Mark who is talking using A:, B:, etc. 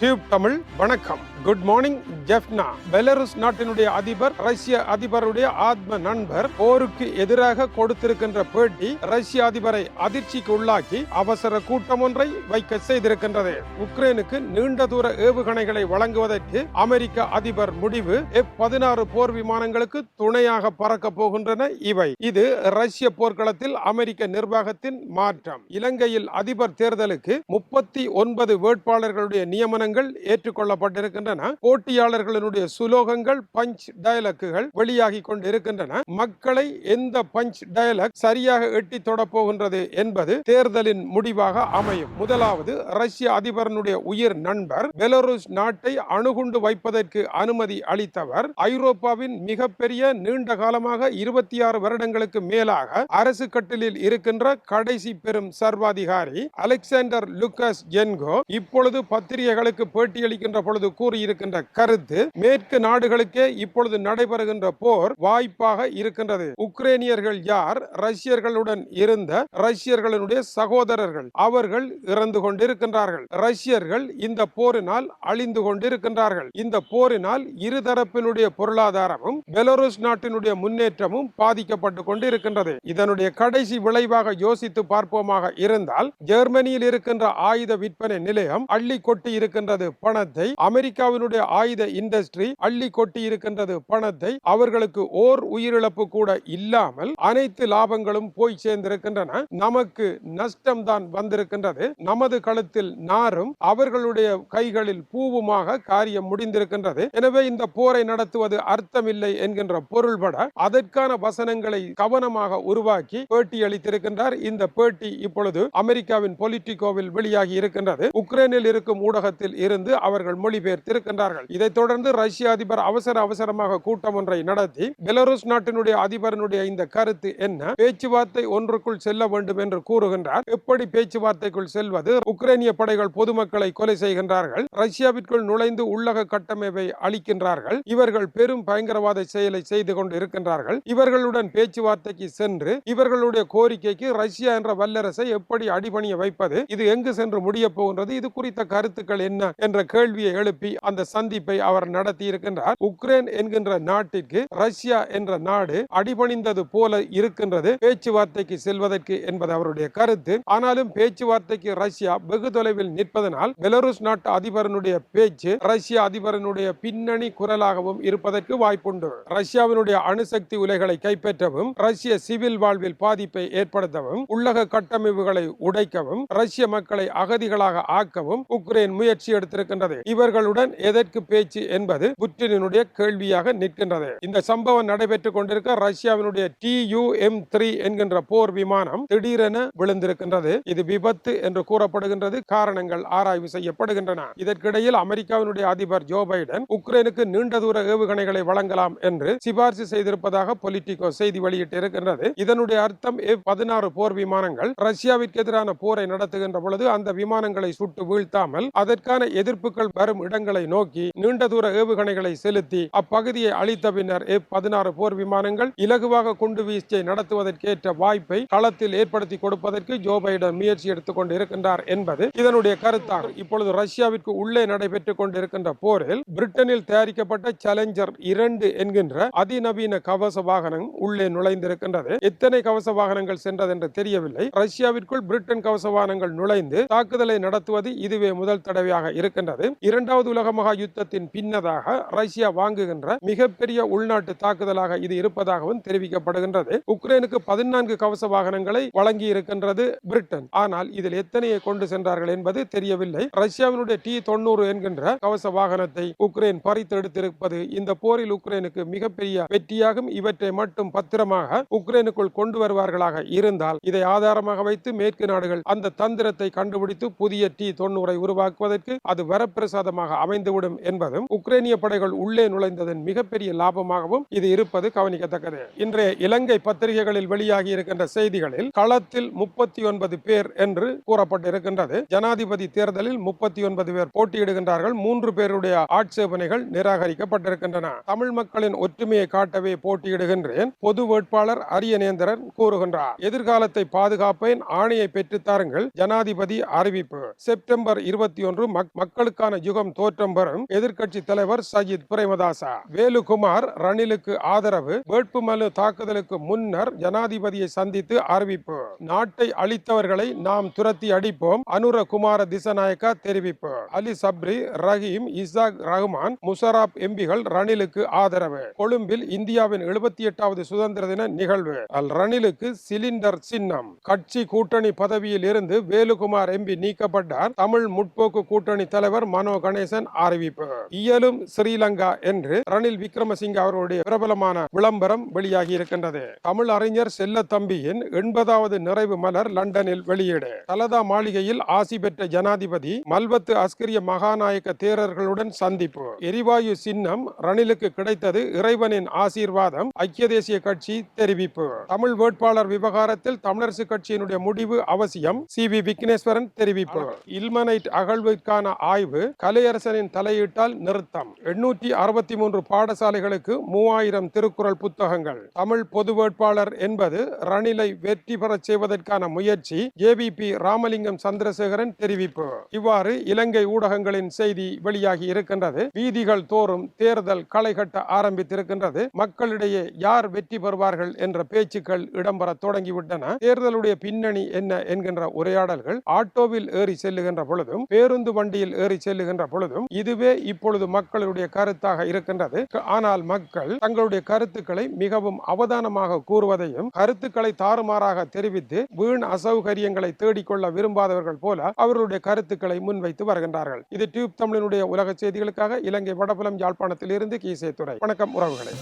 A: Tube Tamil வணக்கம். Good morning Jaffna. Belarus நாட்டினுடைய அதிபர் ரஷ்ய அதிபருடைய ஆத்ம நண்பர் போருக்கு எதிராக கொடுத்திருக்கின்ற பேட்டி ரஷ்ய அதிபரை அதிர்ச்சிக்கு உள்ளாக்கி அவசர கூட்டம் ஒன்றை வைக்க செய்திருக்கின்றது. உக்ரைனுக்கு நீண்ட தூர ஏவுகணைகளை வழங்குவதற்கு அமெரிக்க அதிபர் முடிவு பதினாறு போர் விமானங்களுக்கு துணையாக பறக்க போகின்றன இவை. இது ரஷ்ய போர்க்களத்தில் அமெரிக்க நிர்வாகத்தின் மாற்றம். இலங்கையில் அதிபர் தேர்தலுக்கு முப்பத்தி ஒன்பது வேட்பாளர்களுடைய நியமனங்கள் ஏற்றுக்கொள்ளப்பட்டிருக்கின்றன. போட்டியாளர்களினுடைய சுலோகங்கள் பஞ்ச் டயலக்குகள் வெளியாகி கொண்டிருக்கின்றன. மக்களை எந்த பஞ்ச் டயலக் சரியாக எட்டி தொடப்போகின்றது என்பது தேர்தலின் முடிவாக அமையும். முதலாவது ரஷ்ய அதிபரனுடைய உயிர் நண்பர் பெலருஸ் நாட்டை அணுகுண்டு வைப்பதற்கு அனுமதி அளித்தவர். ஐரோப்பாவின் மிகப்பெரிய நீண்ட காலமாக இருபத்தி ஆறு வருடங்களுக்கு மேலாக அரசு கட்டிலில் இருக்கின்ற கடைசி பெரும் சர்வாதிகாரி அலெக்சாண்டர் லுக்கஸ் ஜென்கோ இப்பொழுது பத்திரிகைகளுக்கு பேட்டியளிக்கின்ற பொழுது கூறியிருக்கின்ற கருத்து மேற்கு நாடுகளுக்கே இப்பொழுது நடைபெறுகின்ற போர் வாய்ப்பாக இருக்கின்றது. உக்ரைனியர்கள் யார்? ரஷ்யர்களுடன் இருந்த ரஷ்யர்களுடைய சகோதரர்கள். அவர்கள் இறந்து கொண்டிருக்கின்றார்கள். ரஷ்யர்கள் இந்த போரினால் அழிந்து கொண்டிருக்கின்றார்கள். இந்த போரினால் இருதரப்பினுடைய பொருளாதாரமும் பெலருஸ் நாட்டினுடைய முன்னேற்றமும் பாதிக்கப்பட்டு கொண்டிருக்கின்றது. இதனுடைய கடைசி விளைவாக யோசித்து பார்ப்போமாக இருந்தால் ஜெர்மனியில் இருக்கின்ற ஆயுத விற்பனை நிலையம் அள்ளி கொட்டி இருக்கின்றது பணத்தை அமெரிக்காவினுடைய ஆயுத இண்டஸ்ட்ரி அள்ளி கொட்டி இருக்கின்றது பணத்தை அவர்களுக்கு ஓர் உயிரிழப்பு கூட இல்லாமல் அனைத்து லாபங்களும் போய் சேர்ந்திருக்கின்றன. நமக்கு நஷ்டம் தான் வந்திருக்கின்றது. நமது கழுத்தில் நாரும் அவர்களுடைய கைகளில் பூவுமாக காரியம் முடிந்திருக்கின்றது. எனவே இந்த போரை நடத்துவது அர்த்தமில்லை என்கின்ற பொருள்பட அதற்கான வசனங்களை கவனமாக உருவாக்கி பேட்டி அளித்திருக்கின்றார். இந்த பேட்டி இப்பொழுது அமெரிக்காவின் பொலிட்டிகோவில் வெளியாகி இருக்கின்றது. உக்ரைனில் இருக்கும் ஊடகத்தில் இருந்து அவர்கள் மொழிபெயர்த்திருக்கின்றார்கள். இதைத் தொடர்ந்து ரஷ்ய அதிபர் அவசர அவசரமாக கூட்டம் ஒன்றை நடத்தி பெலருஸ் நாட்டினுடைய அதிபரனுடைய இந்த கருத்து என்ன? பேச்சுவார்த்தை ஒன்றுக்குள் செல்ல வேண்டும் என்று கூறுகின்றார். எப்படி பேச்சுவார்த்தைக்குள் செல்வது? உக்ரைனிய படைகள் பொதுமக்களை கொலை செய்கின்றார்கள். ரஷ்யாவிற்குள் நுழைந்து உள்ளக கட்டமைப்பை அளிக்கின்றார்கள். இவர்கள் பெரும் பயங்கரவாத செயலை செய்து கொண்டு இருக்கின்றார்கள் இவர்களுடன் பேச்சுவார்த்தைக்கு சென்று இவர்களுடைய கோரிக்கைக்கு ரஷ்யா என்ற வல்லரசை எப்படி அடிபணிய வைப்பது? இது எங்கு சென்று முடிய போகின்றது? இது குறித்த கருத்துக்கள் என்ன? என்ன என்ற கேள்வியை எழுப்பி அந்த சந்திப்பை அவர் நடத்தி இருக்கின்றார் உக்ரைன் என்கின்ற நாட்டிற்கு ரஷ்யா என்ற நாடு அடிபணிந்தது போல இருக்கின்றது பேச்சுவார்த்தைக்கு செல்வதற்கு என்பது அவருடைய கருத்து. ஆனாலும் பேச்சுவார்த்தைக்கு ரஷ்யா வெகு தொலைவில் நிற்பதனால் பெலருஸ் நாட்டு அதிபரனுடைய பேச்சு ரஷ்ய அதிபரனுடைய பின்னணி குரலாகவும் இருப்பதற்கு வாய்ப்புண்டு. ரஷ்யாவினுடைய அணுசக்தி உலைகளை கைப்பற்றவும் ரஷ்ய சிவில் வாழ்வில் பாதிப்பை ஏற்படுத்தவும் உள்ளக கட்டமைப்புகளை உடைக்கவும் ரஷ்ய மக்களை அகதிகளாக ஆக்கவும் உக்ரைன் முயற்சி எடுத்திருக்கின்றது. இவர்களுடன் எதற்கு பேச்சு என்பது புட்டினுடைய கேள்வியாக நிற்கின்றது. இந்த சம்பவம் நடைபெற்றுக் கொண்டிருக்க ரஷ்யாவினுடைய டி யூ எம் த்ரீ என்கின்ற போர் விமானம் திடீரென விழுந்திருக்கின்றது. இது விபத்து என்று கூறப்படுகின்றது. காரணங்கள் ஆராய்வு செய்யப்படுகின்றன. இதற்கிடையில் அமெரிக்காவினுடைய அதிபர் ஜோ பைடன் உக்ரைனுக்கு நீண்ட தூர ஏவுகணைகளை வழங்கலாம் என்று சிபாரிசு செய்திருப்பதாக பொலிட்டிகோ செய்தி வெளியிட்டிருக்கின்றது. இதனுடைய அர்த்தம் எஃப் பதினாறு போர் விமானங்கள் ரஷ்யாவிற்கு எதிரான போரை நடத்துகின்ற பொழுது அந்த விமானங்களை சுட்டு வீழ்த்தாமல் அதற்கான கடுமையான எதிர்ப்புகள் வரும் இடங்களை நோக்கி நீண்ட தூர ஏவுகணைகளை செலுத்தி அப்பகுதியை அழித்த பின்னர் எஃப் பதினாறு போர் விமானங்கள் இலகுவாக குண்டு வீச்சை நடத்துவதற்கேற்ற வாய்ப்பை களத்தில் ஏற்படுத்தி கொடுப்பதற்கு ஜோ பைடன் முயற்சி எடுத்துக் கொண்டு இருக்கின்றார் என்பது இதனுடைய கருத்தாகும் இப்பொழுது ரஷ்யாவிற்கு உள்ளே நடைபெற்றுக் கொண்டிருக்கின்ற போரில் பிரிட்டனில் தயாரிக்கப்பட்ட சேலஞ்சர் இரண்டு என்கின்ற அதிநவீன கவச வாகனம் உள்ளே நுழைந்திருக்கின்றது. எத்தனை கவச வாகனங்கள் சென்றது என்று தெரியவில்லை. ரஷ்யாவிற்குள் பிரிட்டன் கவச வாகனங்கள் நுழைந்து தாக்குதலை நடத்துவது இதுவே முதல் தடவையாக இருக்கின்றது. இரண்டாவது உலக மகா யுத்தத்தின் பின்னதாக ரஷ்யா வாங்குகின்ற மிகப்பெரிய உள்நாட்டு தாக்குதலாக இது இருப்பதாகவும் தெரிவிக்கப்படுகின்றது. உக்ரைனுக்கு பதினான்கு கவச வாகனங்களை வழங்கி இருக்கின்றது பிரிட்டன். ஆனால் இதில் எத்தனையை கொண்டு சென்றார்கள் என்பது தெரியவில்லை. ரஷ்யாவினுடைய டி தொண்ணூறு என்கின்ற கவச வாகனத்தை உக்ரைன் பறித்தெடுத்திருப்பது இந்த போரில் உக்ரைனுக்கு மிகப்பெரிய வெற்றியாகும். இவற்றை மட்டும் பத்திரமாக உக்ரைனுக்குள் கொண்டு வருவார்களாக இருந்தால் இதை ஆதாரமாக வைத்து மேற்கு நாடுகள் அந்த தந்திரத்தை கண்டுபிடித்து புதிய டி தொண்ணூறை உருவாக்குவதற்கு அது வரப்பிரசாதமாக அமைந்துவிடும் என்பதும் உக்ரைனிய படைகள் உள்ளே நுழைந்ததன் மிகப்பெரிய லாபமாகவும் இது இருப்பது கவனிக்கத்தக்கது. இன்றைய இலங்கை பத்திரிகைகளில் வெளியாகி இருக்கின்ற செய்திகளில் களத்தில் முப்பத்தி ஒன்பது பேர் என்று கூறப்பட்டிருக்கின்றது. ஜனாதிபதி தேர்தலில் முப்பத்தி ஒன்பது பேர் போட்டியிடுகின்றார்கள். மூன்று பேருடைய ஆட்சேபனைகள் நிராகரிக்கப்பட்டிருக்கின்றன. தமிழ் மக்களின் ஒற்றுமையை காட்டவே போட்டியிடுகின்றேன் பொது வேட்பாளர் அரியநேந்திரன் கூறுகின்றார். எதிர்காலத்தை பாதுகாப்பேன் ஆணையை பெற்றுத்தாருங்கள் ஜனாதிபதி அறிவிப்பு. செப்டம்பர் இருபத்தி ஒன்று மக்கள் மக்களுக்கான யுகம் தோற்றம் பெறும் எதிர்க்கட்சி தலைவர் சஜித் பிரேமதாசா. வேலுகுமார் ரணிலுக்கு ஆதரவு வேட்புமனு தாக்குதலுக்கு முன்னர் ஜனாதிபதியை சந்தித்து அறிவிப்பு. நாட்டை அழித்தவர்களை நாம் துரத்தி அடிப்போம் அனுரகுமார திசநாயக்கா தெரிவிப்பு. அலி சப்ரி ரஹீம் இசாக் ரஹ்மான் முஷராப் எம்பிகள் ரணிலுக்கு ஆதரவு. கொழும்பில் இந்தியாவின் எழுபத்தி எட்டாவது சுதந்திர தின நிகழ்வு. அல் ரணிலுக்கு சிலிண்டர் சின்னம். கட்சி கூட்டணி பதவியில் இருந்து வேலுகுமார் எம்பி நீக்கப்பட்டார் தமிழ் முற்போக்கு கூட்டணி தலைவர் மனோ கணேசன் அறிவிப்பு. இயலும் ஸ்ரீலங்கா என்று ரணில் விக்ரமசிங்க அவர்களுடைய பிரபலமான விளம்பரம் வெளியாகி இருக்கின்றது. தமிழ் அறிஞர் செல்ல தம்பியின் எண்பதாவது நிறைவு மலர் லண்டனில் வெளியீடு. தலதா மாளிகையில் ஆசி பெற்ற ஜனாதிபதி மல்வத்து அஸ்கிரிய மகாநாயக்க தேரர்களுடன் சந்திப்பு. எரிவாயு சின்னம் ரணிலுக்கு கிடைத்தது இறைவனின் ஆசீர்வாதம் ஐக்கிய தேசிய கட்சி தெரிவிப்பு. தமிழ் வேட்பாளர் விவகாரத்தில் தமிழரசு கட்சியினுடைய முடிவு அவசியம் சி வி விக்னேஸ்வரன் தெரிவிப்பு. இல்மனைட் அகழ்வுக்கான அகழ்விற்கான ஆய்வு கலையரசனின் தலையீட்டால் நிறுத்தம். எண்ணூற்றி அறுபத்தி மூன்று பாடசாலைகளுக்கு மூவாயிரம் திருக்குறள் புத்தகங்கள். தமிழ் பொது வேட்பாளர் என்பது ரணிலை வெற்றி பெறச் செய்வதற்கான முயற்சி ஏபிபி ராமலிங்கம் சந்திரசேகரன் தெரிவிப்பு. இவ்வாறு இலங்கை ஊடகங்களின் செய்தி வெளியாகி இருக்கின்றது. வீதிகள் தோறும் தேர்தல் களை கட்ட ஆரம்பித்திருக்கின்றது. மக்களிடையே யார் வெற்றி பெறுவார்கள் என்ற பேச்சுக்கள் இடம்பெற தொடங்கிவிட்டன. தேர்தலுடைய பின்னணி என்ன என்கின்ற உரையாடல்கள் ஆட்டோவில் ஏறி செல்லுகின்ற பொழுதும் பேருந்து வண்டி வண்டியில் ஏறி செல்லுகின்ற பொழுதும் இதுவே இப்பொழுது மக்களுடைய கருத்தாக இருக்கின்றது. ஆனால் மக்கள் தங்களுடைய கருத்துக்களை மிகவும் அவதானமாக கூறுவதையும் கருத்துக்களை தாறுமாறாக தெரிவித்து வீண் அசௌகரியங்களை தேடிக்கொள்ள விரும்பாதவர்கள் போல அவர்களுடைய கருத்துக்களை முன்வைத்து வருகின்றார்கள். இது டியூப் தமிழனுடைய உலக செய்திகளுக்காக இலங்கை வடபுலம் யாழ்ப்பாணத்தில் இருந்து கீசே துறை வணக்கம் உறவுகளை.